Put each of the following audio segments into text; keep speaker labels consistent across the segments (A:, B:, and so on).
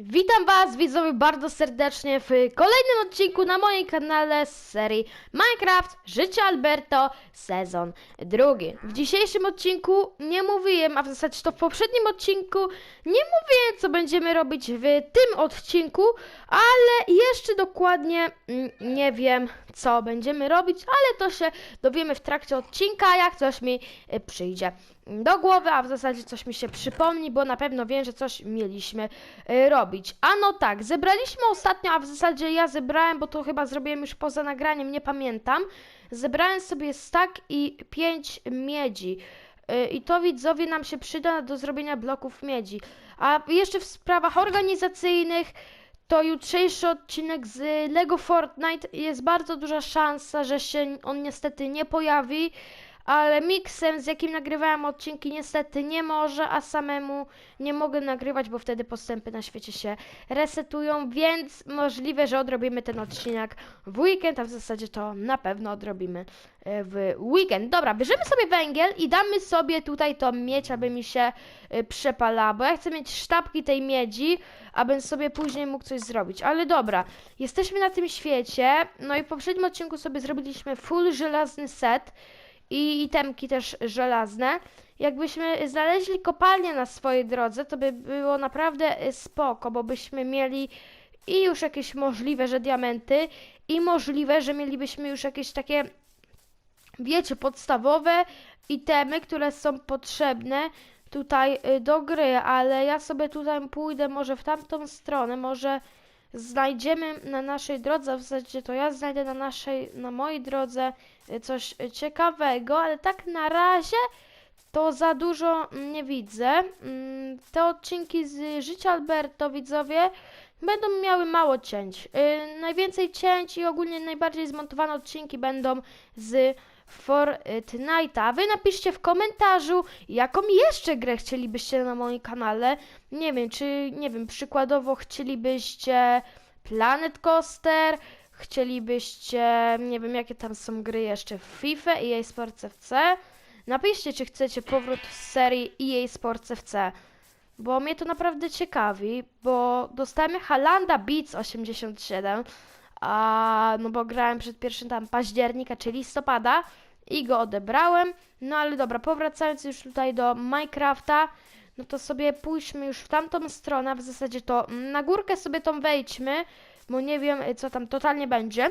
A: Witam Was, widzowie, bardzo serdecznie w kolejnym odcinku na moim kanale z serii Minecraft Życie Alberto, sezon drugi. W dzisiejszym odcinku nie mówiłem, a w zasadzie to w poprzednim odcinku nie mówiłem, co będziemy robić w tym odcinku, ale jeszcze dokładnie mm, nie wiem, co będziemy robić, ale to się dowiemy w trakcie odcinka, jak coś mi y, przyjdzie do głowy, a w zasadzie coś mi się przypomni, bo na pewno wiem, że coś mieliśmy y, robić. A no tak, zebraliśmy ostatnio, a w zasadzie ja zebrałem, bo to chyba zrobiłem już poza nagraniem, nie pamiętam. Zebrałem sobie stack i 5 miedzi. Y, I to widzowie nam się przyda do zrobienia bloków miedzi. A jeszcze w sprawach organizacyjnych, to jutrzejszy odcinek z Lego Fortnite jest bardzo duża szansa, że się on niestety nie pojawi, ale miksem, z jakim nagrywałem odcinki, niestety nie może, a samemu nie mogę nagrywać, bo wtedy postępy na świecie się resetują, więc możliwe, że odrobimy ten odcinek w weekend, a w zasadzie to na pewno odrobimy e, w weekend. Dobra, bierzemy sobie węgiel i damy sobie tutaj tą miedź, aby mi się e, przepalała, bo ja chcę mieć sztabki tej miedzi, abym sobie później mógł coś zrobić. Ale dobra, jesteśmy na tym świecie, no i w poprzednim odcinku sobie zrobiliśmy full żelazny set, i itemki też żelazne. Jakbyśmy znaleźli kopalnię na swojej drodze, to by było naprawdę y, spoko, bo byśmy mieli i już jakieś możliwe, że diamenty, i możliwe, że mielibyśmy już jakieś takie, wiecie, podstawowe itemy, które są potrzebne tutaj y, do gry, ale ja sobie tutaj pójdę może w tamtą stronę, może znajdziemy na naszej drodze, w zasadzie to ja znajdę na naszej, na mojej drodze y, coś y, ciekawego, ale tak na razie to za dużo nie widzę. Mm, Te odcinki z życia Alberto, widzowie, będą miały mało cięć. Yy, Najwięcej cięć i ogólnie najbardziej zmontowane odcinki będą z Fortnite'a. Wy napiszcie w komentarzu, jaką jeszcze grę chcielibyście na moim kanale. Nie wiem, czy, nie wiem, przykładowo chcielibyście Planet Coaster, chcielibyście, nie wiem, jakie tam są gry jeszcze FIFA i EA Sports FC. Napiszcie, czy chcecie powrót z serii EA Sports FC. Bo mnie to naprawdę ciekawi, bo dostałem Halanda Beats 87, a no bo grałem przed 1 tam października czy listopada i go odebrałem. No ale dobra, powracając już tutaj do Minecrafta, no to sobie pójdźmy już w tamtą stronę, w zasadzie to na górkę sobie tą wejdźmy, bo nie wiem co tam totalnie będzie.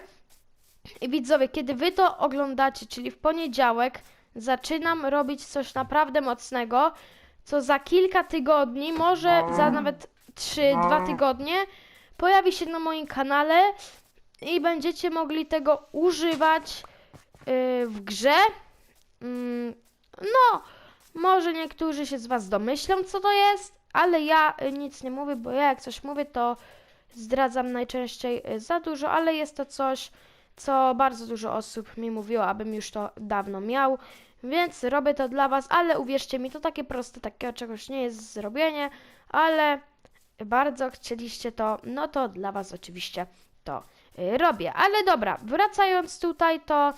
A: I widzowie, kiedy wy to oglądacie, czyli w poniedziałek, zaczynam robić coś naprawdę mocnego, co za kilka tygodni, może za nawet 3-2 tygodnie, pojawi się na moim kanale i będziecie mogli tego używać yy, w grze. Mm, no, może niektórzy się z Was domyślą, co to jest, ale ja y, nic nie mówię, bo ja jak coś mówię, to zdradzam najczęściej y, za dużo, ale jest to coś, co bardzo dużo osób mi mówiło, abym już to dawno miał, więc robię to dla Was, ale uwierzcie mi, to takie proste, takiego czegoś nie jest zrobienie, ale bardzo chcieliście to, no to dla Was oczywiście to y, robię. Ale dobra, wracając tutaj, to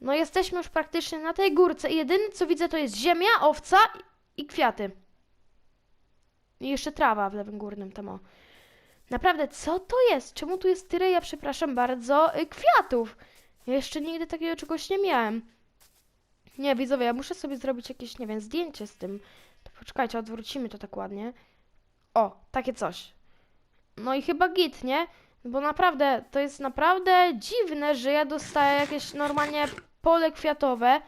A: no jesteśmy już praktycznie na tej górce i jedyne co widzę to jest ziemia, owca i kwiaty. I jeszcze trawa w lewym górnym tam o. Naprawdę, co to jest? Czemu tu jest tyle, ja przepraszam bardzo, y, kwiatów? Ja jeszcze nigdy takiego czegoś nie miałem. Nie, widzowie, ja muszę sobie zrobić jakieś, nie wiem, zdjęcie z tym. To poczekajcie, odwrócimy to tak ładnie. O, takie coś. No i chyba git, nie? Bo naprawdę, to jest naprawdę dziwne, że ja dostaję jakieś normalnie pole kwiatowe.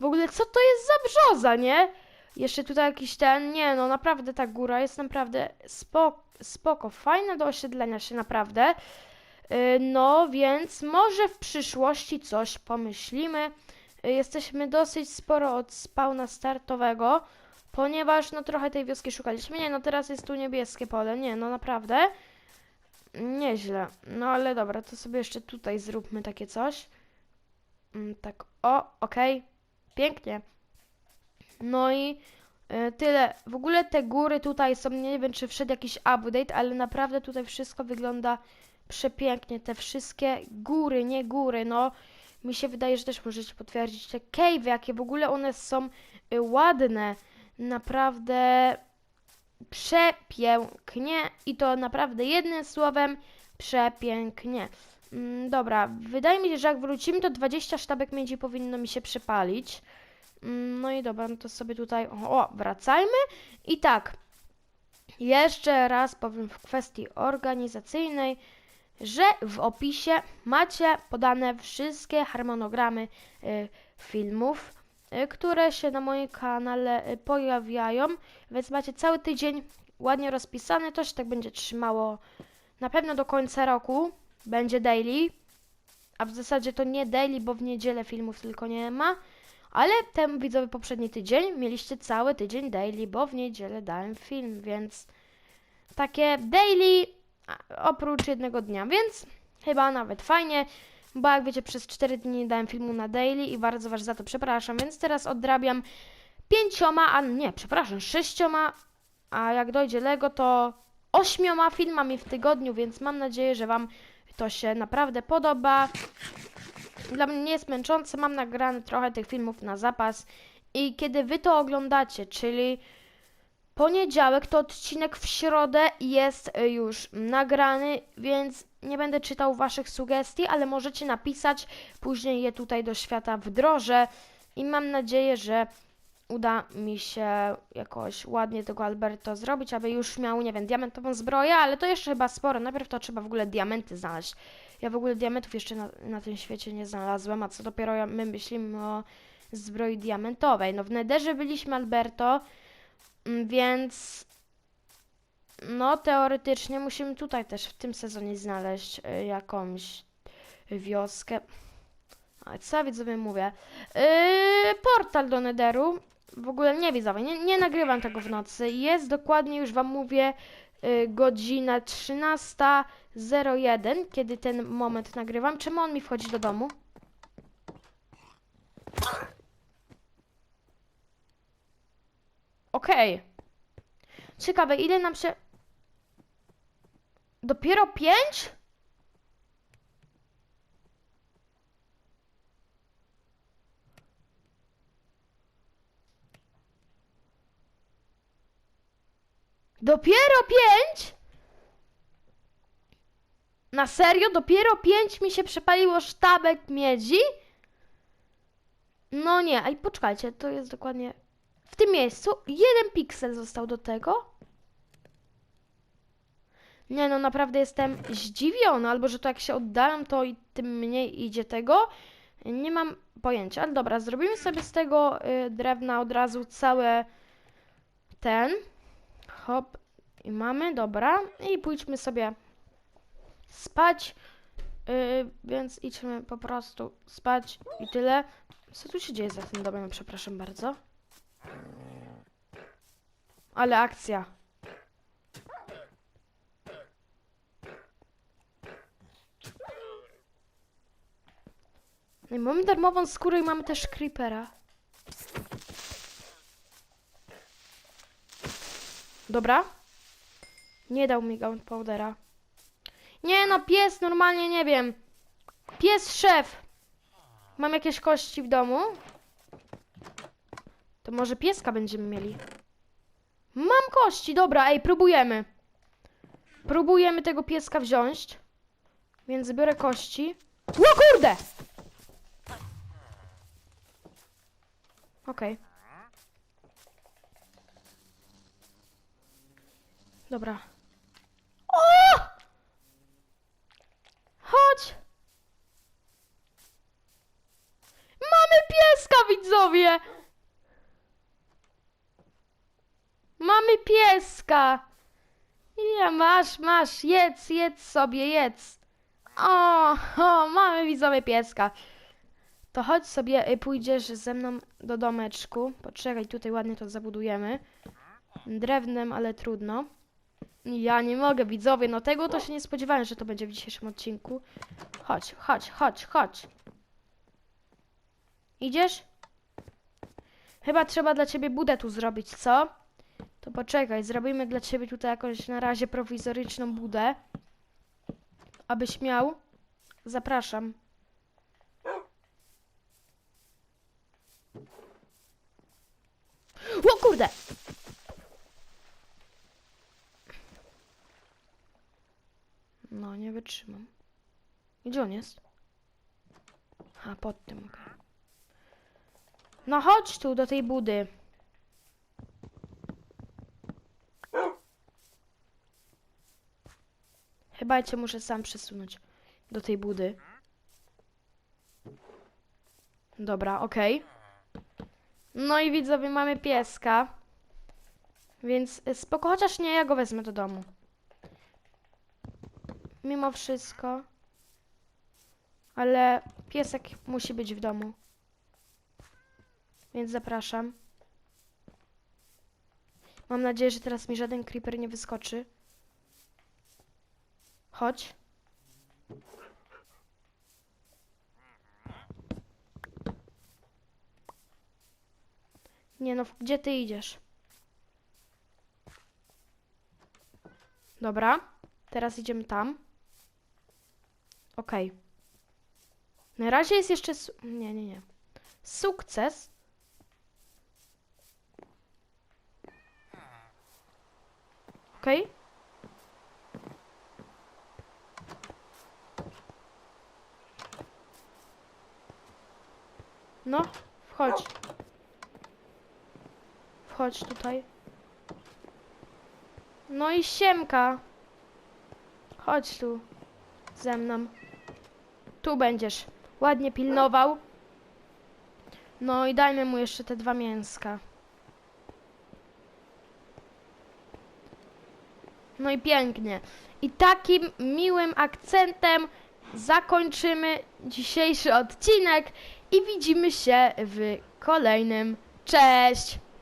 A: W ogóle, co to jest za brzoza, nie? Jeszcze tutaj jakiś ten, nie no, naprawdę ta góra jest naprawdę spoko, spoko do osiedlenia się, naprawdę. Yy, No, więc może w przyszłości coś pomyślimy. Yy, Jesteśmy dosyć sporo od spawna startowego, ponieważ no trochę tej wioski szukaliśmy. Nie, no teraz jest tu niebieskie pole, nie, no naprawdę. Nieźle. No ale dobra, to sobie jeszcze tutaj zróbmy takie coś. Mm, Tak, o, okej. Pięknie. No i y, tyle. W ogóle te góry tutaj są, nie wiem czy wszedł jakiś update, ale naprawdę tutaj wszystko wygląda przepięknie. Te wszystkie góry, nie góry, no. Mi się wydaje, że też możecie potwierdzić te cave, jakie w ogóle one są y, ładne. Naprawdę przepięknie i to naprawdę jednym słowem przepięknie. Mm, dobra, wydaje mi się, że jak wrócimy, to 20 sztabek miedzi powinno mi się przypalić. Mm, no i dobra, no to sobie tutaj, o, wracajmy. I tak, jeszcze raz powiem w kwestii organizacyjnej, że w opisie macie podane wszystkie harmonogramy y, filmów, które się na moim kanale y, pojawiają, więc macie cały tydzień ładnie rozpisany, to się tak będzie trzymało na pewno do końca roku, będzie daily, a w zasadzie to nie daily, bo w niedzielę filmów tylko nie ma, ale ten widzowie poprzedni tydzień mieliście cały tydzień daily, bo w niedzielę dałem film, więc takie daily oprócz jednego dnia, więc chyba nawet fajnie, bo jak wiecie przez 4 dni nie dałem filmu na daily i bardzo was za to przepraszam, więc teraz odrabiam pięcioma, a nie, przepraszam, sześcioma, a jak dojdzie Lego to ośmioma filmami w tygodniu, więc mam nadzieję, że wam to się naprawdę podoba. Dla mnie nie jest męczące, mam nagrane trochę tych filmów na zapas i kiedy wy to oglądacie, czyli poniedziałek, to odcinek w środę jest y, już nagrany, więc nie będę czytał waszych sugestii, ale możecie napisać, później je tutaj do świata wdrożę i mam nadzieję, że uda mi się jakoś ładnie tego Alberto zrobić, aby już miał, nie wiem, diamentową zbroję, ale to jeszcze chyba sporo. Najpierw to trzeba w ogóle diamenty znaleźć. Ja w ogóle diamentów jeszcze na, na tym świecie nie znalazłem, a co dopiero my myślimy o zbroi diamentowej. No w Nederze byliśmy, Alberto, mm, więc no teoretycznie musimy tutaj też w tym sezonie znaleźć y, jakąś wioskę. Ale co widzowie mówię? Yy, portal do Nederu. W ogóle nie widzowie, nie, nie nagrywam tego w nocy. Jest dokładnie, już wam mówię, yy, godzina 13.01, kiedy ten moment nagrywam. Czemu on mi wchodzi do domu? Okej. Ciekawe, ile nam się... Dopiero pięć? Dopiero pięć? Na serio? Dopiero pięć mi się przepaliło sztabek miedzi? No nie, a i poczekajcie, to jest dokładnie w tym miejscu. Jeden piksel został do tego. Nie no, naprawdę jestem zdziwiona, albo że to jak się oddalam, to i tym mniej idzie tego. Nie mam pojęcia, ale dobra, zrobimy sobie z tego y, drewna od razu całe ten. Hop, i mamy, dobra. I pójdźmy sobie spać. Yy, więc idźmy po prostu spać i tyle. Co tu się dzieje za tym domem, przepraszam bardzo. Ale akcja. No i mamy darmową skórę i mamy też creepera. Dobra. Nie dał mi gunpowdera. Nie no, pies normalnie nie wiem. Pies szef. Mam jakieś kości w domu? To może pieska będziemy mieli. Mam kości, dobra, ej, próbujemy. Próbujemy tego pieska wziąć. Więc biorę kości. Ło kurde! Okej. Dobra. O! Chodź! Mamy pieska, widzowie! Mamy pieska! Ja masz, masz, jedz, jedz sobie, jedz. O, o, mamy widzowie pieska. To chodź sobie, y, pójdziesz ze mną do domeczku. Poczekaj, tutaj ładnie to zabudujemy. Drewnem, ale trudno. Ja nie mogę, widzowie, no tego to się nie spodziewałem, że to będzie w dzisiejszym odcinku. Chodź, chodź, chodź, chodź. Idziesz? Chyba trzeba dla ciebie budę tu zrobić, co? To poczekaj, zrobimy dla ciebie tutaj jakąś na razie prowizoryczną budę. Abyś miał. Zapraszam. O kurde! No, nie wytrzymam. Gdzie on jest? A, pod tym, No chodź tu, do tej budy. Chyba cię muszę sam przesunąć do tej budy. Dobra, okej. Okay. No i widzowie, mamy pieska. Więc spoko, chociaż nie, ja go wezmę do domu. Mimo wszystko. Ale piesek musi być w domu. Więc zapraszam. Mam nadzieję, że teraz mi żaden creeper nie wyskoczy. Chodź. Nie no, gdzie ty idziesz? Dobra, teraz idziemy tam. Okej. Na razie jest jeszcze. Nie, nie, nie. Sukces. Okej. No, wchodź. Wchodź tutaj. No i siemka. Chodź tu. Ze mną. Tu będziesz. Ładnie pilnował. No i dajmy mu jeszcze te dwa mięska. No i pięknie. I takim miłym akcentem zakończymy dzisiejszy odcinek i widzimy się w kolejnym. Cześć!